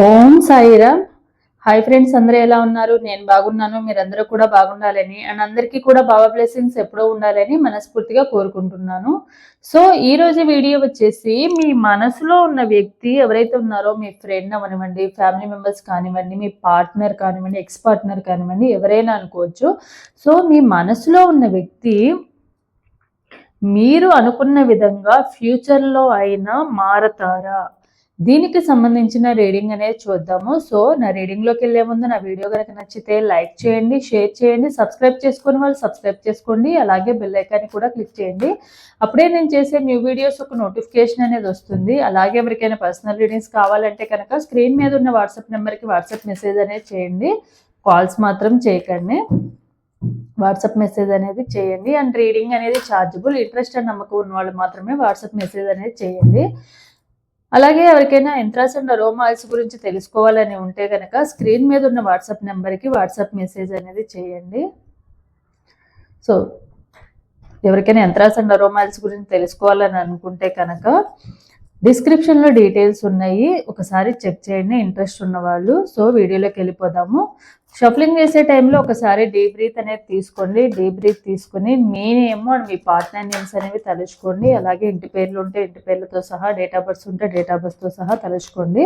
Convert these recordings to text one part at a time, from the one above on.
ఓం Sairam. Hi friends అందరూ ఎలా ఉన్నారు? నేను బాగున్నాను మీరందరూ కూడా బాగుండాలని అండ్ అందరికీ కూడా బాబా బ్లెస్సింగ్స్ ఎప్పుడూ ఉండాలని మనస్ఫూర్తిగా కోరుకుంటున్నాను. సో ఈ రోజు వీడియో వచ్చేసి మీ మనసులో ఉన్న వ్యక్తి ఎవరైతే ఉన్నారో మీ ఫ్రెండ్ అవనివ్వండి ఫ్యామిలీ మెంబర్స్ కానివ్వండి మీ పార్ట్నర్ కానివ్వండి ఎక్స్ పార్ట్నర్ కానివ్వండి ఎవరైనా అనుకోవచ్చు. సో మీ మనసులో ఉన్న వ్యక్తి మీరు అనుకున్న విధంగా ఫ్యూచర్లో అయినా మారతారా? దీనికి సంబంధించిన రీడింగ్ అనేది చూద్దాము. సో నా రీడింగ్లోకి వెళ్ళే ముందు నా వీడియో కనుక నచ్చితే లైక్ చేయండి షేర్ చేయండి సబ్స్క్రైబ్ చేసుకుని వాళ్ళు సబ్స్క్రైబ్ చేసుకోండి. అలాగే బెల్ ఐకాన్ని కూడా క్లిక్ చేయండి. అప్పుడే నేను చేసే న్యూ వీడియోస్ ఒక నోటిఫికేషన్ అనేది వస్తుంది. అలాగే ఎవరికైనా పర్సనల్ రీడింగ్స్ కావాలంటే కనుక స్క్రీన్ మీద ఉన్న వాట్సాప్ నెంబర్కి వాట్సాప్ మెసేజ్ అనేది చేయండి. కాల్స్ మాత్రం చేయకండి. వాట్సాప్ మెసేజ్ అనేది చేయండి. అండ్ రీడింగ్ అనేది ఛార్జబుల్ ఇంట్రెస్ట్ అండ్ నమ్మకం ఉన్న వాళ్ళు మాత్రమే వాట్సాప్ మెసేజ్ అనేది చేయండి. అలాగే ఎవరికైనా ఎంట్రాస్ అండ్ గురించి తెలుసుకోవాలని ఉంటే కనుక స్క్రీన్ మీద ఉన్న వాట్సాప్ నెంబర్కి వాట్సాప్ మెసేజ్ అనేది చేయండి. సో ఎవరికైనా ఎంట్రాస్ అండ్ గురించి తెలుసుకోవాలని అనుకుంటే కనుక డిస్క్రిప్షన్లో డీటెయిల్స్ ఉన్నాయి. ఒకసారి చెక్ చేయండి ఇంట్రెస్ట్ ఉన్నవాళ్ళు. సో వీడియోలోకి వెళ్ళిపోదాము. షఫలింగ్ చేసే టైంలో ఒకసారి డీప్ బ్రీత్ అనేది తీసుకోండి. డీప్ బ్రీత్ తీసుకుని మీ నేమ్ అండ్ మీ పార్ట్నర్ నేమ్స్ అనేవి తలుచుకోండి. అలాగే ఇంటి పేర్లు ఉంటే ఇంటి పేర్లతో సహా డేట్ ఆఫ్ బర్త్స్ ఉంటే డేట్ ఆఫ్ బర్త్తో సహా తలుచుకోండి.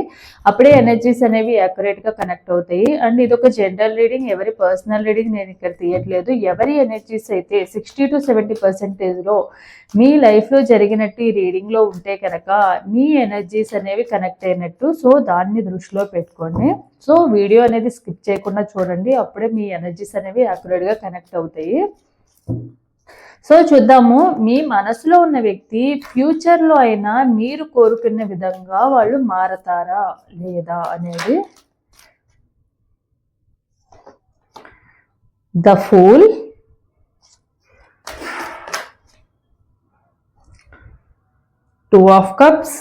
అప్పుడే ఎనర్జీస్ అనేవి యాక్యురేట్గా కనెక్ట్ అవుతాయి. అండ్ ఇది ఒక జనరల్ రీడింగ్ ఎవరి పర్సనల్ రీడింగ్ నేను ఇక్కడ తీయట్లేదు. ఎవరి ఎనర్జీస్ అయితే సిక్స్టీ టు సెవెంటీ పర్సెంటేజ్లో మీ లైఫ్లో జరిగినట్టు ఈ రీడింగ్లో ఉంటే కనుక మీ ఎనర్జీస్ అనేవి కనెక్ట్ అయినట్టు. సో దాన్ని దృష్టిలో పెట్టుకోండి. సో వీడియో అనేది స్కిప్ చేయకుండా చూడండి. అప్పుడే మీ ఎనర్జీస్ అనేవి యాక్యురేట్గా కనెక్ట్ అవుతాయి. సో చూద్దాము. మీ మనసులో ఉన్న వ్యక్తి ఫ్యూచర్లో అయినా మీరు కోరుకున్న విధంగా వాళ్ళు మారతారా లేదా అనేది the fool two of cups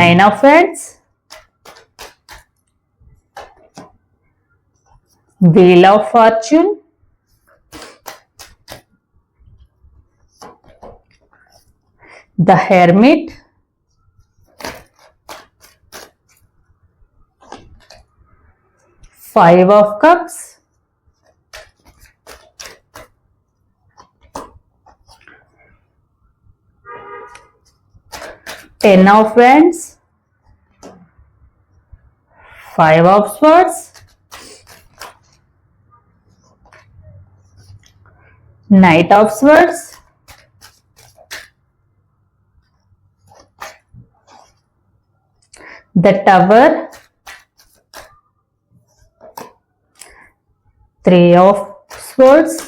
nine of friends wheel of fortune. The hermit. Five of cups. Ten of wands, five of swords, knight of swords the tower three of swords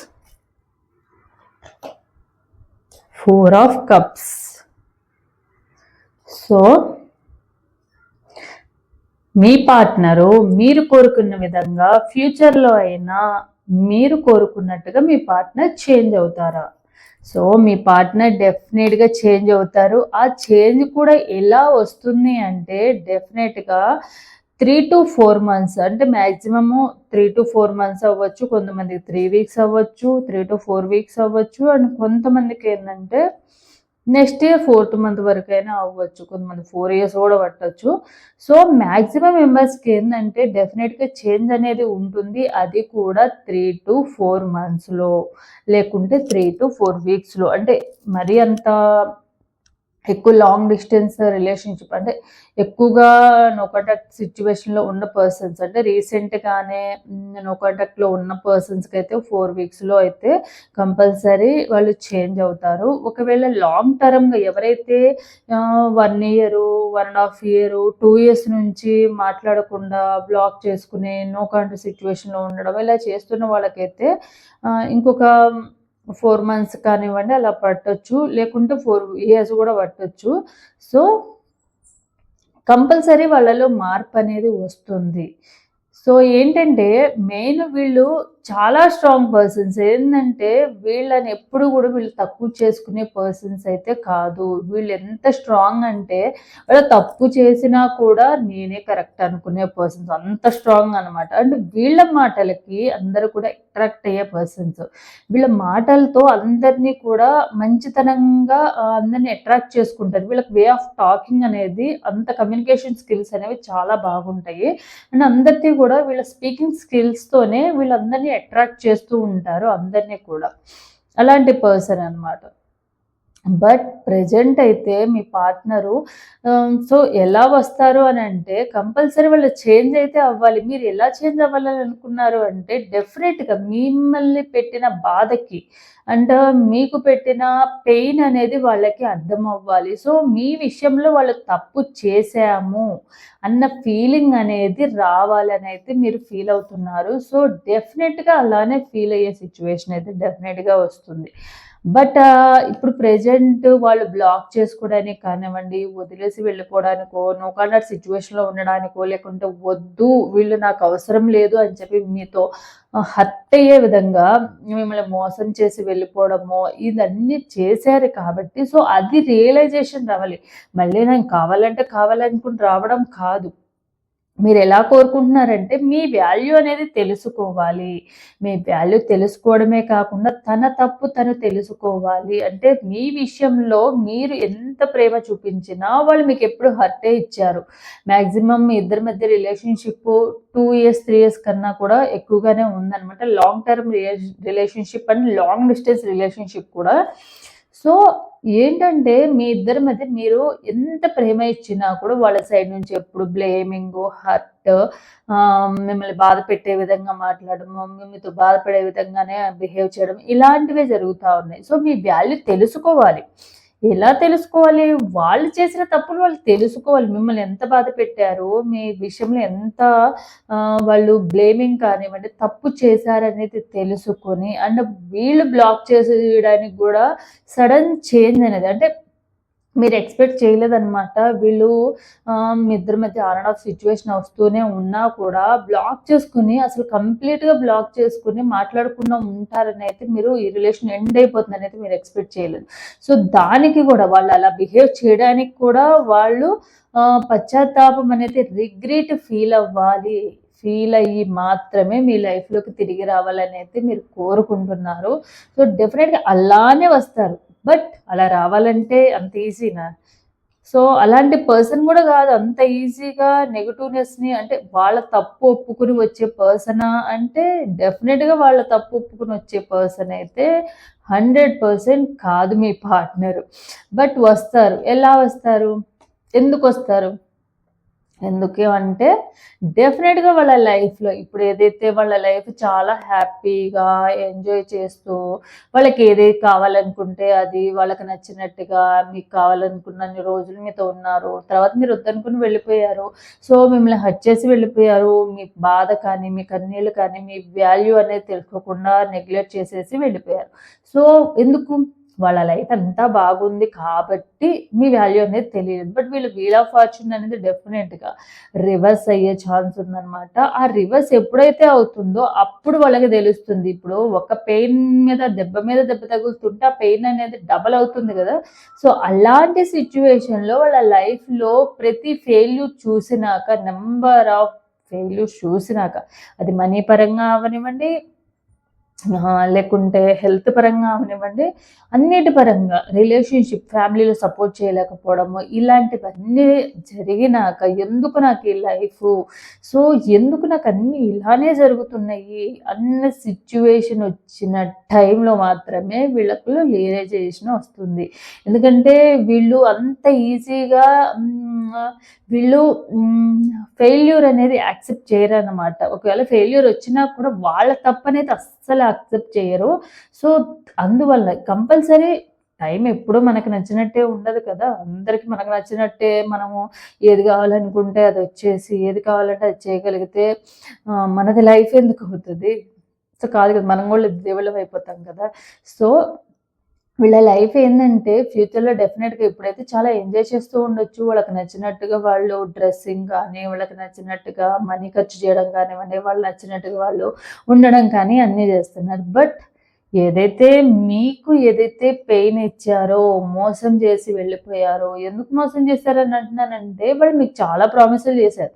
four of cups so me partner మీరు కోరుకున్న విధంగా ఫ్యూచర్లో అయినా మీరు కోరుకున్నట్టుగా మీ partner change అవుతారా? So మీ పార్ట్నర్ డెఫినెట్గా చేంజ్ అవుతారు. ఆ చేంజ్ కూడా ఎలా వస్తుంది అంటే డెఫినెట్గా త్రీ టు ఫోర్ మంత్స్ అంటే maximum three to four months అవ్వచ్చు కొంతమందికి త్రీ వీక్స్ అవ్వచ్చు త్రీ టు ఫోర్ వీక్స్ అవ్వచ్చు అండ్ కొంతమందికి ఏంటంటే నెక్స్ట్ ఇయర్ ఫోర్త్ మంత్ వరకు అయినా అవ్వచ్చు కొంతమంది ఫోర్ ఇయర్స్ కూడా పట్టవచ్చు సో మ్యాక్సిమం మెంబర్స్కి ఏంటంటే డెఫినెట్గా చేంజ్ అనేది ఉంటుంది. అది కూడా త్రీ టు ఫోర్ మంత్స్లో లేకుంటే త్రీ టు ఫోర్ వీక్స్లో అంటే మరీ అంత ఎక్కువ లాంగ్ డిస్టెన్స్ రిలేషన్షిప్ అంటే ఎక్కువగా నో కాంటాక్ట్ సిచ్యువేషన్లో ఉన్న పర్సన్స్ అంటే రీసెంట్గానే నో కాంటాక్ట్లో ఉన్న పర్సన్స్కి అయితే ఫోర్ వీక్స్లో అయితే కంపల్సరీ వాళ్ళు చేంజ్ అవుతారు. ఒకవేళ లాంగ్ టర్మ్గా ఎవరైతే one year one and half year two years నుంచి మాట్లాడకుండా బ్లాక్ చేసుకునే నో కాంటాక్ట్ సిచ్యువేషన్లో ఉండడం ఇలా చేస్తున్న వాళ్ళకైతే ఇంకొక ఫోర్ మంత్స్ కానివ్వండి అలా పట్టొచ్చు. లేకుంటే ఫోర్ ఇయర్స్ కూడా పట్టొచ్చు. సో కంపల్సరీ వాళ్ళలో మార్పు అనేది వస్తుంది. సో ఏంటంటే మెయిన్ వీళ్ళు చాలా స్ట్రాంగ్ పర్సన్స్ ఏంటంటే వీళ్ళని ఎప్పుడు కూడా వీళ్ళు తక్కువ చేసుకునే పర్సన్స్ అయితే కాదు. వీళ్ళు ఎంత స్ట్రాంగ్ అంటే వాళ్ళు తప్పు చేసినా కూడా నేనే కరెక్ట్ అనుకునే పర్సన్స్ అంత స్ట్రాంగ్ అనమాట అండ్ వీళ్ళ మాటలకి అందరూ కూడా అట్రాక్ట్ అయ్యే పర్సన్స్ వీళ్ళ మాటలతో అందరినీ కూడా మంచితనంగా అందరినీ అట్రాక్ట్ చేసుకుంటారు. వీళ్ళకి వే ఆఫ్ టాకింగ్ అనేది అంత కమ్యూనికేషన్ స్కిల్స్ అనేవి చాలా బాగుంటాయి. అండ్ అందరికీ కూడా వీళ్ళ స్పీకింగ్ స్కిల్స్తోనే వీళ్ళందరినీ అట్రాక్ట్ చేస్తూ ఉంటారు అందరినీ కూడా. అలాంటి పర్సన్ అన్నమాట. బట్ ప్రజెంట్ అయితే మీ పార్ట్నరు సో um, ఎలా వస్తారు అని అంటే కంపల్సరీ వాళ్ళు చేంజ్ అయితే అవ్వాలి. మీరు ఎలా చేంజ్ అవ్వాలని అనుకున్నారు అంటే డెఫినెట్గా మిమ్మల్ని పెట్టిన బాధకి అండ్ మీకు పెట్టిన పెయిన్ అనేది వాళ్ళకి అర్థం అవ్వాలి సో మీ విషయంలో వాళ్ళు తప్పు చేశాము అన్న ఫీలింగ్ అనేది రావాలని అయితే మీరు ఫీల్ అవుతున్నారు. సో డెఫినెట్గా అలానే ఫీల్ అయ్యే సిచ్యువేషన్ అయితే డెఫినెట్గా వస్తుంది. బట్ ఇప్పుడు ప్రెజెంట్ వాళ్ళు బ్లాక్ చేసుకోవడానికి కానివ్వండి వదిలేసి వెళ్ళిపోవడానికో నో కానర్ సిచ్యువేషన్లో ఉండడానికో లేకుంటే వద్దు వీళ్ళు నాకు అవసరం లేదు అని చెప్పి మీతో హర్ట్ అయ్యే విధంగా మిమ్మల్ని మోసం చేసి వెళ్ళిపోవడమో ఇదన్నీ చేశారు కాబట్టి సో అది రియలైజేషన్ రావాలి. మళ్ళీ నేను కావాలంటే కావాలనుకుని రావడం కాదు. మీరు ఎలా కోరుకుంటున్నారంటే మీ వాల్యూ అనేది తెలుసుకోవాలి. మీ వాల్యూ తెలుసుకోవడమే కాకుండా తన తప్పు తను తెలుసుకోవాలి. అంటే మీ విషయంలో మీరు ఎంత ప్రేమ చూపించినా వాళ్ళు మీకు ఎప్పుడు హర్టే ఇచ్చారు. మ్యాక్సిమం మీ ఇద్దరి మధ్య relationship two years three years కన్నా కూడా ఎక్కువగానే ఉందన్నమాట. Long term relationship and long distance relationship కూడా సో ఏంటంటే మీ ఇద్దరి మధ్య మీరు ఎంత ప్రేమ ఇచ్చినా కూడా వాళ్ళ సైడ్ నుంచి ఎప్పుడు బ్లేమింగ్ హర్ట్ మిమ్మల్ని బాధ పెట్టే విధంగా మాట్లాడము మీతో బాధపడే విధంగానే బిహేవ్ చేయడం ఇలాంటివే జరుగుతూ ఉన్నాయి. సో మీ వాల్యూ తెలుసుకోవాలి. ఎలా తెలుసుకోవాలి? వాళ్ళు చేసిన తప్పులు వాళ్ళు తెలుసుకోవాలి. మిమ్మల్ని ఎంత బాధ పెట్టారు మీ విషయంలో ఎంత వాళ్ళు బ్లేమింగ్ కానివ్వండి తప్పు చేశారనేది తెలుసుకొని అండ్ వీళ్ళు బ్లాక్ చేసేయడానికి కూడా సడన్ చేంజ్ అనేది అంటే మీరు ఎక్స్పెక్ట్ చేయలేదన్నమాట. వీళ్ళు మీ ఇద్దరి మధ్య ఆన్ అండ్ ఆఫ్ సిచ్యువేషన్ వస్తూనే ఉన్నా కూడా బ్లాక్ చేసుకుని అసలు కంప్లీట్గా బ్లాక్ చేసుకుని మాట్లాడకుండా ఉంటారని అయితే మీరు ఈ రిలేషన్ ఎండ్ అయిపోతుందని అయితే మీరు ఎక్స్పెక్ట్ చేయలేదు. సో దానికి కూడా వాళ్ళు అలా బిహేవ్ చేయడానికి కూడా వాళ్ళు పశ్చాత్తాపం అనేది రిగ్రెట్ ఫీల్ అవ్వాలి. ఫీల్ అయ్యి మాత్రమే మీ లైఫ్లోకి తిరిగి రావాలని అయితే మీరు కోరుకుంటున్నారు. సో డెఫినెట్గా అలానే వస్తారు. బట్ అలా రావాలంటే అంత ఈజీనా సో అలాంటి పర్సన్ కూడా కాదు అంత ఈజీగా నెగటివ్నెస్ని అంటే వాళ్ళ తప్పు ఒప్పుకుని వచ్చే పర్సనా అంటే డెఫినెట్గా వాళ్ళ తప్పు ఒప్పుకుని వచ్చే పర్సన్ అయితే హండ్రెడ్ పర్సెంట్ కాదు మీ పార్ట్నర్ బట్ వస్తారు. ఎలా వస్తారు? ఎందుకు వస్తారు? ఎందుకు అంటే డెఫినెట్గా వాళ్ళ లైఫ్లో ఇప్పుడు ఏదైతే వాళ్ళ లైఫ్ చాలా హ్యాపీగా ఎంజాయ్ చేస్తూ వాళ్ళకి ఏదైతే కావాలనుకుంటే అది వాళ్ళకి నచ్చినట్టుగా మీకు కావాలనుకున్న రోజులు మీతో ఉన్నారు తర్వాత మీరు వద్దనుకుని వెళ్ళిపోయారు. సో మిమ్మల్ని హట్ చేసి వెళ్ళిపోయారు. మీ బాధ కానీ మీ కన్నీళ్ళు కానీ మీ వాల్యూ అనేది తెలుసుకోకుండా నెగ్లెక్ట్ చేసేసి వెళ్ళిపోయారు. సో ఎందుకు? వాళ్ళ లైఫ్ అంతా బాగుంది కాబట్టి మీ వాల్యూ అనేది తెలియదు. బట్ వీళ్ళు వీల్ ఆఫ్ ఫార్చ్యూన్ అనేది డెఫినెట్గా రివర్స్ అయ్యే ఛాన్స్ ఉందన్నమాట. ఆ రివర్స్ ఎప్పుడైతే అవుతుందో అప్పుడు వాళ్ళకి తెలుస్తుంది. ఇప్పుడు ఒక పెయిన్ మీద దెబ్బ మీద దెబ్బ తగులుతుంటే ఆ పెయిన్ అనేది డబల్ అవుతుంది కదా. సో అలాంటి సిచ్యువేషన్లో వాళ్ళ లైఫ్లో ప్రతి ఫెయిల్యూర్ చూసినాక నెంబర్ ఆఫ్ ఫెయిల్యూర్ చూసినాక అది మనీ పరంగా అవనివ్వండి లేకుంటే హెల్త్ పరంగా అవనివ్వండి అన్నిటి పరంగా రిలేషన్షిప్ ఫ్యామిలీలో సపోర్ట్ చేయలేకపోవడము ఇలాంటివన్నీ జరిగినాక ఎందుకు నాకు ఈ లైఫ్? సో ఎందుకు నాకు అన్నీ ఇలానే జరుగుతున్నాయి? అన్న సిచ్యువేషన్ వచ్చిన టైంలో మాత్రమే వీళ్ళకు రియలైజేషన్ వస్తుంది. ఎందుకంటే వీళ్ళు అంత ఈజీగా వీళ్ళు ఫెయిల్యూర్ అనేది యాక్సెప్ట్ చేయరు అనమాట ఒకవేళ ఫెయిల్యూర్ వచ్చినా కూడా వాళ్ళ తప్పు అనేది అస్సలు యాక్సెప్ట్ చేయరు. సో అందువల్ల కంపల్సరీ టైం ఎప్పుడూ మనకు నచ్చినట్టే ఉండదు కదా. అందరికీ మనకు నచ్చినట్టే మనము ఏది కావాలనుకుంటే అది వచ్చేసి ఏది కావాలంటే అది చేయగలిగితే మనది లైఫ్ ఎందుకు అవుతుంది? సో కాదు కదా మనం కూడా దేవుళ్ళం అయిపోతాం కదా. సో వీళ్ళ లైఫ్ ఏంటంటే ఫ్యూచర్‌లో డెఫినెట్‌గా ఇప్పుడైతే చాలా ఎంజాయ్ చేస్తూ ఉండొచ్చు. వాళ్ళకి నచ్చినట్టుగా వాళ్ళు డ్రెస్సింగ్ కానీ వాళ్ళకి నచ్చినట్టుగా మనీ ఖర్చు చేయడం కానివ్వండి, వాళ్ళు నచ్చినట్టుగా వాళ్ళు ఉండడం కానీ అన్నీ చేస్తున్నారు. బట్ ఏదైతే మీకు ఏదైతే పెయిన్ ఇచ్చారో, మోసం చేసి వెళ్ళిపోయారో, ఎందుకు మోసం చేశారని అంటున్నానంటే వాళ్ళు మీకు చాలా ప్రామిసులు చేశారు.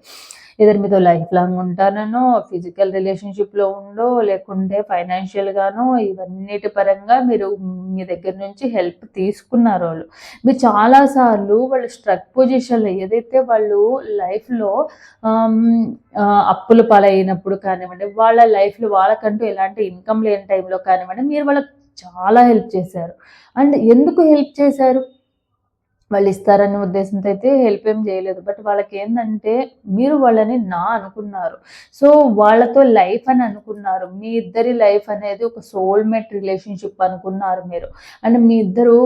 ఇద్దరు మీతో లైఫ్ లాంగ్ ఉంటానో ఫిజికల్ రిలేషన్‌షిప్‌లో ఉండో, లేకుంటే ఫైనాన్షియల్‌గానో ఇవన్నిటి పరంగా మీరు మీ దగ్గర నుంచి హెల్ప్ తీసుకున్నారు వాళ్ళు. మీరు చాలా సార్లు వాళ్ళు స్ట్రక్ పొజిషన్‌లో ఏదైతే వాళ్ళు లైఫ్‌లో ఆహ్, ఆహ్, అప్పుల పాలైనప్పుడు కానివ్వండి, వాళ్ళ లైఫ్‌లో వాళ్ళకంటూ ఎలాంటి ఇన్‌కమ్ లేని టైంలో కానివ్వండి, మీరు వాళ్ళకి చాలా హెల్ప్ చేశారు. అండ్ ఎందుకు హెల్ప్ చేశారు? వాళ్ళు ఇస్తారనే ఉద్దేశంతో అయితే హెల్ప్ ఏం చేయలేదు. బట్ వాళ్ళకి ఏంటంటే మీరు వాళ్ళని నా అనుకున్నారు. సో, వాళ్ళతో లైఫ్ అని అనుకున్నారు. మీ ఇద్దరి లైఫ్ అనేది ఒక సోల్‌మేట్ రిలేషన్‌షిప్ అనుకున్నారు మీరు. అంటే మీ ఇద్దరు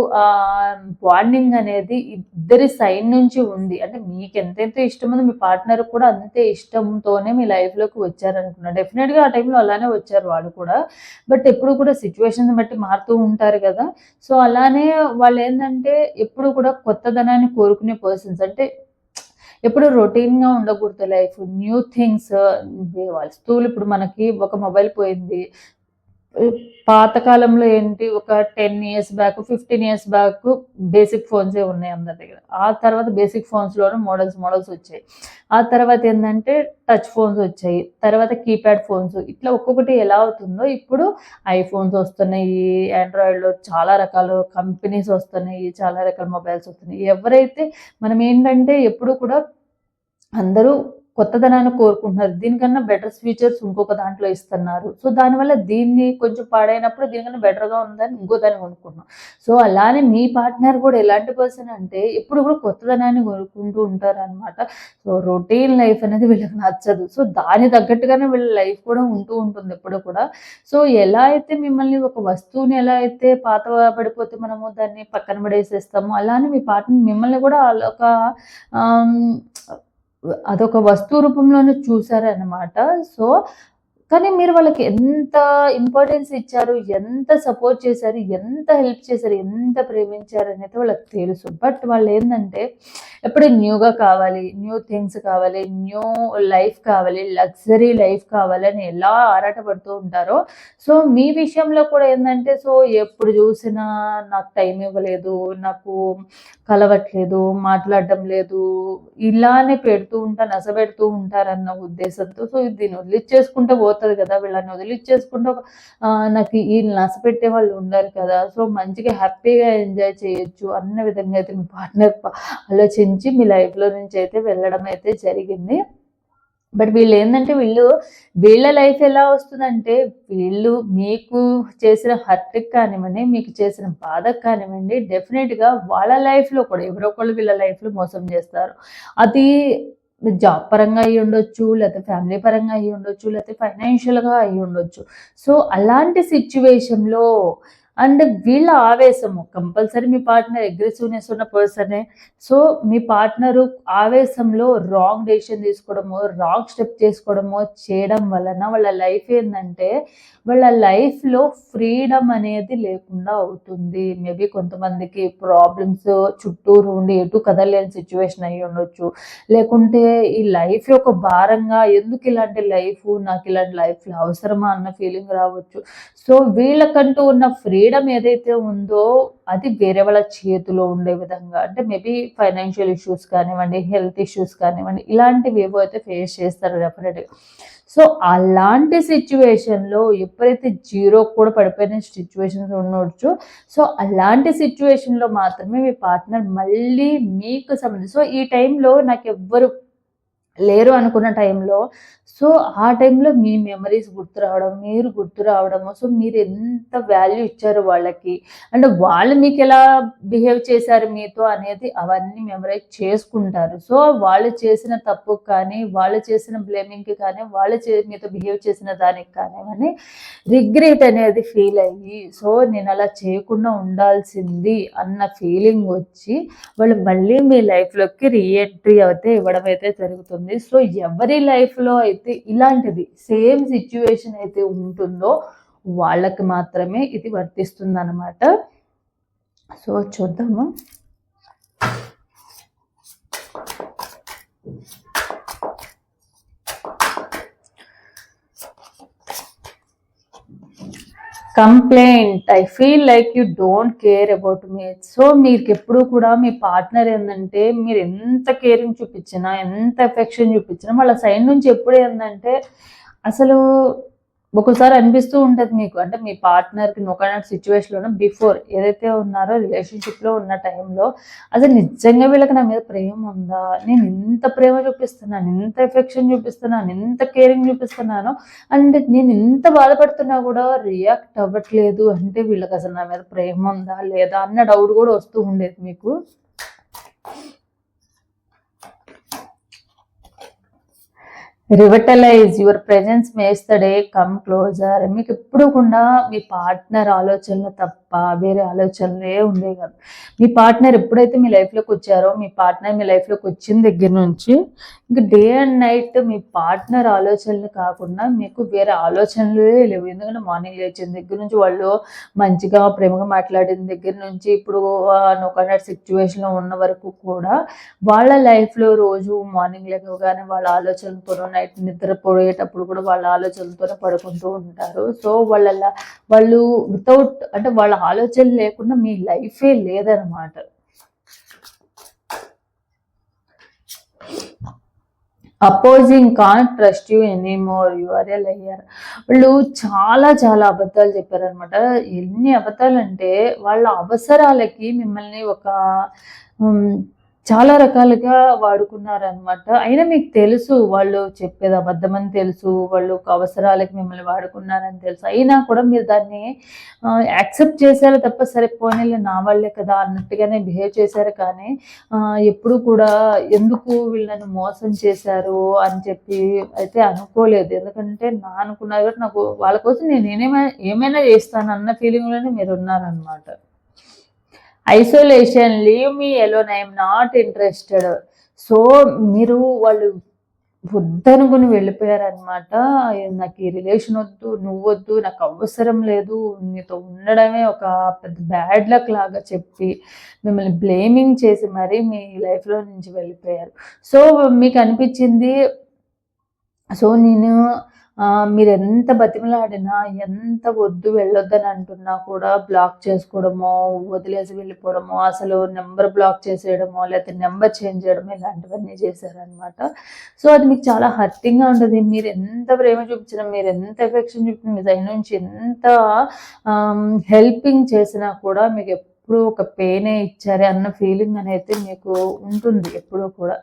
బాండింగ్ అనేది ఇద్దరి సైడ్ నుంచి ఉంది. అంటే మీకు ఎంతైతే ఉందో మీ పార్ట్నర్ కూడా అంతే ఇష్టంతోనే మీ లైఫ్‌లోకి వచ్చారనుకున్నారు డెఫినెట్గా ఆ టైంలో అలానే వచ్చారు వాళ్ళు కూడా. బట్ ఎప్పుడు కూడా సిచ్యువేషన్ బట్టి మారుతూ ఉంటారు కదా సో, అలానే వాళ్ళు ఏంటంటే ఎప్పుడు కూడా కొత్తదనాన్ని కోరుకునే పర్సన్స్. అంటే ఎప్పుడు రొటీన్‌గా ఉండకూడదు లైఫ్. న్యూ థింగ్స్ వస్తువులు ఇప్పుడు మనకి ఒక మొబైల్ పోయింది. పాతకాలంలో ఏంటి ఒక 10 years back, 15 years back basic ఫోన్సే ఉన్నాయి అందరి దగ్గర. ఆ తర్వాత బేసిక్ ఫోన్స్‌లోనే మోడల్స్, మోడల్స్ వచ్చాయి. ఆ తర్వాత ఏంటంటే టచ్ ఫోన్స్ వచ్చాయి. తర్వాత కీప్యాడ్ ఫోన్స్. ఇట్లా ఒక్కొక్కటి ఎలా అవుతుందో ఇప్పుడు ఐఫోన్స్ వస్తున్నాయి. ఆండ్రాయిడ్‌లో చాలా రకాల కంపెనీస్ వస్తున్నాయి. చాలా రకాల మొబైల్స్ వస్తున్నాయి. ఎవరైతే మనం ఏంటంటే ఎప్పుడు కూడా అందరూ కొత్తదనాన్ని కోరుకుంటున్నారు. దీనికన్నా బెటర్ ఫీచర్స్ ఇంకొక దాంట్లో ఇస్తున్నారు. సో, దానివల్ల దీన్ని కొంచెం పాడైనప్పుడు దీనికన్నా బెటర్‌గా ఉందని ఇంకో దాన్ని కొనుక్కుంటున్నాం. సో, అలానే మీ పార్ట్నర్ కూడా ఎలాంటి పర్సన్ అంటే ఎప్పుడు కూడా కొత్తదనాన్ని కోరుకుంటూ ఉంటారనమాట. సో, రొటీన్ లైఫ్ అనేది వీళ్ళకి నచ్చదు. సో, దానికి తగ్గట్టుగానే వీళ్ళ లైఫ్ కూడా ఉంటూ ఉంటుంది ఎప్పుడు కూడా. సో, ఎలా అయితే మిమ్మల్ని ఒక వస్తువుని ఎలా అయితే పాత పడిపోతే మనము దాన్ని పక్కన పడేసేస్తామో, అలానే మీ పార్ట్నర్ మిమ్మల్ని కూడా ఒక అదొక వస్తువు రూపంలోనే చూసారనమాట. సో, కానీ మీరు వాళ్ళకి ఎంత ఇంపార్టెన్స్ ఇచ్చారు, ఎంత సపోర్ట్ చేశారు, ఎంత హెల్ప్ చేశారు, ఎంత ప్రేమించారు అనేది వాళ్ళకి తెలుసు. బట్ వాళ్ళు ఏంటంటే ఎప్పుడు న్యూగా కావాలి, న్యూ థింగ్స్ కావాలి, న్యూ లైఫ్ కావాలి, లగ్జరీ లైఫ్ కావాలని ఎలా ఆరాటపడుతూ ఉంటారో, సో, మీ విషయంలో కూడా ఏంటంటే సో, ఎప్పుడు చూసినా నాకు టైం ఇవ్వలేదు, నాకు కలవట్లేదు, మాట్లాడడం లేదు, ఇలానే పెడుతూ ఉంటా, నసపెడుతూ ఉంటారన్న ఉద్దేశంతో సో, దీన్ని వదిలిచ్చేసుకుంటే పోతుంది కదా! వీళ్ళని వదిలిచ్చేసుకుంటే ఒక నాకు ఈళ్ళు నసపెట్టే వాళ్ళు ఉండరు కదా! సో, మంచిగా హ్యాపీగా ఎంజాయ్ చేయొచ్చు అన్న విధంగా అయితే మీ పార్ట్నర్ ప నుంచి మీ లైఫ్‌లో నుంచి అయితే వెళ్ళడం అయితే జరిగింది. బట్ వీళ్ళు ఏంటంటే వీళ్ళు వీళ్ళ లైఫ్ ఎలా వస్తుందంటే వీళ్ళు మీకు చేసిన హర్ట్‌కి కానివ్వండి, మీకు చేసిన బాధకు కానివ్వండి, డెఫినెట్గా వాళ్ళ లైఫ్‌లో కూడా ఎవరో ఒకళ్ళు వీళ్ళ లైఫ్‌లో మోసం చేస్తారు. అది జాబ్ పరంగా అయ్యుండొచ్చు, లేకపోతే ఫ్యామిలీ పరంగా అయ్యుండొచ్చు, లేకపోతే ఫైనాన్షియల్‌గా అయ్యుండొచ్చు. సో, అలాంటి సిచ్యువేషన్లో అండ్ వీళ్ళ ఆవేశము కంపల్సరీ మీ పార్ట్నర్ అగ్రెసివ్‌నెస్ ఉన్న పర్సనే. సో, మీ పార్ట్నరు ఆవేశంలో రాంగ్ డెసిషన్ తీసుకోవడమో, రాంగ్ స్టెప్ చేసుకోవడమో చేయడం వలన వాళ్ళ లైఫ్ ఏంటంటే వాళ్ళ లైఫ్‌లో ఫ్రీడమ్ అనేది లేకుండా అవుతుంది. మేబీ కొంతమందికి ప్రాబ్లమ్స్ చుట్టూరు ఉండి ఎటు కదలేని సిచ్యువేషన్ అయ్యి ఉండొచ్చు లేకుంటే ఈ లైఫ్ ఒక భారంగా ఎందుకు ఇలాంటి లైఫ్ నాకు ఇలాంటి లైఫ్‌లో అవసరమా అన్న ఫీలింగ్ రావచ్చు. సో, వీళ్ళకంటూ ఉన్న ఫ్రీ ఫ్రీడమ్ ఏదైతే ఉందో అది వేరే వాళ్ళ చేతిలో ఉండే విధంగా అంటే మేబీ ఫైనాన్షియల్ ఇష్యూస్ కానివ్వండి, హెల్త్ ఇష్యూస్ కానివ్వండి, ఇలాంటివి ఏవో అయితే ఫేస్ చేస్తారు డెఫినెట్‌గా. సో, అలాంటి సిచ్యువేషన్లో ఎప్పుడైతే జీరో కూడా పడిపోయిన సిచ్యువేషన్స్ ఉండొచ్చు. సో, అలాంటి సిచ్యువేషన్లో మాత్రమే మీ పార్ట్నర్ మళ్ళీ మీకు సంబంధించి సో, ఈ టైంలో నాకు ఎవ్వరు లేరు అనుకున్న టైంలో సో, ఆ టైంలో మీ మెమరీస్ గుర్తు రావడం, మీరు గుర్తు రావడము. సో, మీరు ఎంత వాల్యూ ఇచ్చారు వాళ్ళకి. అంటే వాళ్ళు మీకు ఎలా బిహేవ్ చేశారు మీతో అనేది అవన్నీ మెమరైజ్ చేసుకుంటారు. సో, వాళ్ళు చేసిన తప్పుకి కానీ, వాళ్ళు చేసిన బ్లేమింగ్‌కి కానీ, వాళ్ళు చే మీతో బిహేవ్ చేసిన దానికి కానివ్వండి, రిగ్రెట్ అనేది ఫీల్ అయ్యి, సో, నేను అలా చేయకుండా ఉండాల్సింది అన్న ఫీలింగ్ వచ్చి, వాళ్ళు మళ్ళీ మీ లైఫ్‌లోకి రీఎంట్రీ అయితే ఇవ్వడం అయితే జరుగుతుంది. సో, ఎవరి లైఫ్‌లో అయితే ఇలాంటిది సేమ్ సిచ్యువేషన్ అయితే ఉంటుందో వాళ్ళకి మాత్రమే ఇది వర్తిస్తుంది అనమాట సో చూద్దాము. Complaint. I feel like you don't care about me so మీకు ఎప్పుడు కూడా మీ పార్ట్నర్ ఏంటంటే మీరు ఎంత కేరింగ్ చూపించినా ఎంత ఎఫెక్షన్ చూపించినా వాళ్ళ సైడ్ నుంచి ఎప్పుడు ఏంటంటే అసలు ఒక్కోసారి అనిపిస్తూ ఉంటుంది మీకు. అంటే మీ పార్ట్నర్కి నొకనాటి సిచ్యువేషన్లో బిఫోర్ ఏదైతే ఉన్నారో రిలేషన్షిప్లో ఉన్న టైంలో అసలు నిజంగా వీళ్ళకి నా మీద ప్రేమ ఉందా? నేను ఎంత ప్రేమ చూపిస్తున్నాను ఎంత ఎఫెక్షన్ చూపిస్తున్నాను ఎంత కేరింగ్ చూపిస్తున్నాను అంటే నేను ఎంత బాధపడుతున్నా కూడా రియాక్ట్ అవ్వట్లేదు అంటే వీళ్ళకి అసలు నా మీద ప్రేమ ఉందా లేదా అన్న డౌట్ కూడా వస్తూ ఉండేది మీకు. Revitalize your presence makes the day come closer మీకు ఎప్పుడు కూడా మీ పార్ట్నర్ ఆలోచనలు తప్ప వేరే ఆలోచనలే ఉండే కాదు. మీ పార్ట్నర్ ఎప్పుడైతే మీ లైఫ్లోకి వచ్చారో మీ పార్ట్నర్ మీ లైఫ్లోకి వచ్చిన దగ్గర నుంచి ఇంకా డే అండ్ నైట్ మీ పార్ట్నర్ ఆలోచనలు కాకుండా మీకు వేరే ఆలోచనలే లేవు. ఎందుకంటే మార్నింగ్ లేచిన దగ్గర నుంచి వాళ్ళు మంచిగా ప్రేమగా మాట్లాడిన దగ్గర నుంచి ఇప్పుడు నొకనట్ సిచ్యువేషన్లో ఉన్న వరకు కూడా వాళ్ళ లైఫ్లో రోజు మార్నింగ్ లేవగానే వాళ్ళ ఆలోచనలతో నైట్ నిద్రపోయేటప్పుడు కూడా వాళ్ళ ఆలోచనలతోనే పడుకుంటూ ఉంటారు. సో వాళ్ళ వాళ్ళు వితౌట్ అంటే వాళ్ళ ఆలోచన లేకుండా మీ లైఫే లేదనమాట opposing can trust you anymore you are a liar వాళ్ళు చాలా చాలా అబద్ధాలు చెప్పారనమాట ఎన్ని అబద్ధాలు అంటే వాళ్ళ అవసరాలకి మిమ్మల్ని ఒక చాలా రకాలుగా వాడుకున్నారనమాట అయినా మీకు తెలుసు వాళ్ళు చెప్పేది అబద్ధమని తెలుసు వాళ్ళు ఒక అవసరాలకి మిమ్మల్ని వాడుకున్నారని తెలుసు. అయినా కూడా మీరు దాన్ని యాక్సెప్ట్ చేశారు తప్ప సరే పోనీలే నా వాళ్ళే కదా అన్నట్టుగానే బిహేవ్ చేశారు. కానీ ఎప్పుడు కూడా ఎందుకు వీళ్ళని మోసం చేశారు అని చెప్పి అయితే అనుకోలేదు. ఎందుకంటే నా అనుకున్నారు కాబట్టి నాకు వాళ్ళ కోసం నేను ఏమైనా ఏమైనా చేస్తాను అన్న ఫీలింగ్లోనే మీరు ఉన్నారనమాట isolation leave me alone I'm not interested so మీరు వాళ్ళు వద్దనుకుని వెళ్ళిపోయారనమాట నాకు ఈ రిలేషన్ వద్దు నువ్వు వద్దు నాకు అవసరం లేదు. నీతో ఉండడమే ఒక పెద్ద బ్యాడ్ లక్ లాగా చెప్పి మిమ్మల్ని బ్లేమింగ్ చేసి మరీ మీ లైఫ్లో నుంచి వెళ్ళిపోయారు. సో మీకు అనిపించింది? సో నేను మీరు ఎంత బతిమలాడినా ఎంత వద్దు వెళ్ళొద్దని అంటున్నా కూడా బ్లాక్ చేసుకోవడమో వదిలేసి వెళ్ళిపోవడమో అసలు నెంబర్ బ్లాక్ చేసేయడమో లేకపోతే నెంబర్ చేంజ్ చేయడమో ఇలాంటివన్నీ చేశారనమాట సో అది మీకు చాలా హర్టింగ్గా ఉంటుంది. మీరు ఎంత ప్రేమ చూపించినా మీరు ఎంత ఎఫెక్షన్ చూపించినా మీ సైడ్ నుంచి ఎంత హెల్పింగ్ చేసినా కూడా మీకు ఎప్పుడు ఒక పెయినే ఇచ్చారే అన్న ఫీలింగ్ అనేది మీకు ఉంటుంది ఎప్పుడూ కూడా.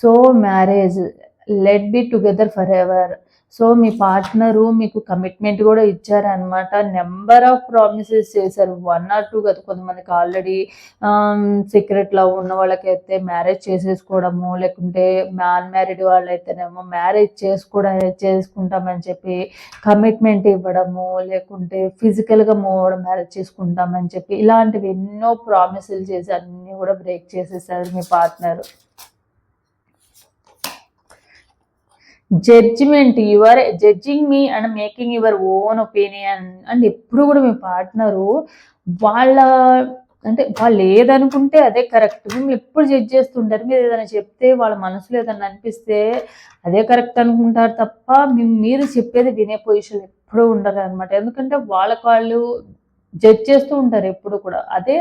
So marriage let be together for ever so me partner మీకు కమిట్మెంట్ కూడా ఇచ్చారనమాట నెంబర్ ఆఫ్ ప్రామిసెస్ చేశారు. వన్ ఆర్ టూ కదా కొంతమందికి ఆల్రెడీ సీక్రెట్ లవ్ ఉన్న వాళ్ళకైతే మ్యారేజ్ చేసేసుకోవడము లేకుంటే అన్మ్యారీడ్ వాళ్ళైతేనేమో మ్యారేజ్ చేసుకోవడం చేసుకుంటామని చెప్పి కమిట్మెంట్ ఇవ్వడము లేకుంటే ఫిజికల్గా మూవ్ అవ్వడం మ్యారేజ్ చేసుకుంటామని చెప్పి ఇలాంటివి ఎన్నో ప్రామిసులు చేసి అన్నీ కూడా బ్రేక్ చేసేసారు మీ partner. Judgement your judging me and making your own opinion and ఎప్పుడు కూడా మీ పార్ట్నరు వాళ్ళ అంటే వాళ్ళు ఏదనుకుంటే అదే కరెక్ట్ మిమ్మల్ని ఎప్పుడు జడ్జ్ చేస్తుంటారు. మీరు ఏదైనా చెప్తే వాళ్ళ మనసులో ఏదైనా అనిపిస్తే అదే కరెక్ట్ అనుకుంటారు తప్ప మీరు చెప్పేది వినే పొజిషన్ ఎప్పుడూ ఉండరు అనమాట ఎందుకంటే వాళ్ళకు వాళ్ళు జడ్జ్ చేస్తూ ఉంటారు ఎప్పుడు కూడా. అదే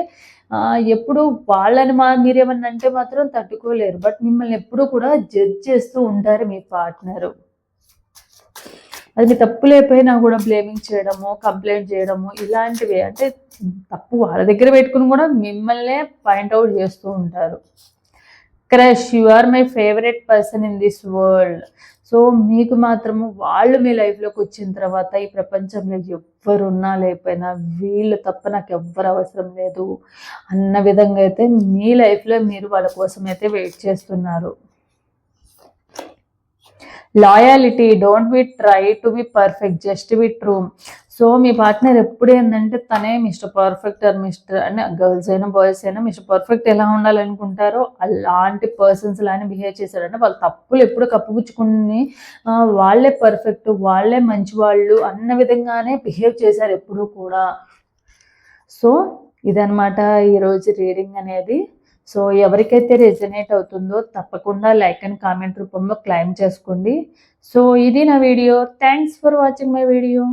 ఎప్పుడు వాళ్ళని మా మీరేమన్నా అంటే మాత్రం తట్టుకోలేరు. బట్ మిమ్మల్ని ఎప్పుడు కూడా జడ్జ్ చేస్తూ ఉంటారు మీ పార్ట్నరు అది మీ తప్పు లేకపోయినా కూడా బ్లేమింగ్ చేయడము కంప్లైంట్ చేయడము ఇలాంటివి. అంటే తప్పు వాళ్ళ దగ్గర పెట్టుకుని కూడా మిమ్మల్నే పాయింట్ అవుట్ చేస్తూ ఉంటారు. Crush you are my favourite person in this world so మీకు మాత్రము వాళ్ళు మీ లైఫ్లోకి వచ్చిన తర్వాత ఈ ప్రపంచంలో ఎవ్వరున్నా లేకపోయినా వీళ్ళు తప్ప నాకు ఎవ్వరు అవసరం లేదు అన్న విధంగా అయితే మీ లైఫ్లో మీరు వాళ్ళ కోసం అయితే వెయిట్ చేస్తున్నారు. Loyalty don't be try to be perfect just be true so me partner ఎప్పుడు ఏంటంటే తనే మిస్టర్ పర్ఫెక్ట్ ఆర్ మిస్టర్ అంటే గర్ల్స్ అయినా బాయ్స్ అయినా మిస్టర్ పర్ఫెక్ట్ ఎలా ఉండాలనుకుంటారో అలాంటి పర్సన్స్ లానే బిహేవ్ చేశారంటే వాళ్ళు తప్పులు ఎప్పుడు కప్పుపుచ్చుకుని వాళ్ళే పర్ఫెక్ట్ వాళ్ళే మంచి వాళ్ళు అన్న విధంగానే బిహేవ్ చేశారు ఎప్పుడు కూడా. సో ఇదనమాట ఈరోజు రీడింగ్ అనేది. సో ఎవరికైతే రెజనేట్ అవుతుందో తప్పకుండా లైక్ అండ్ కామెంట్ రూపంలో క్లైమ్ చేసుకోండి. సో ఇది నా video thanks for watching my video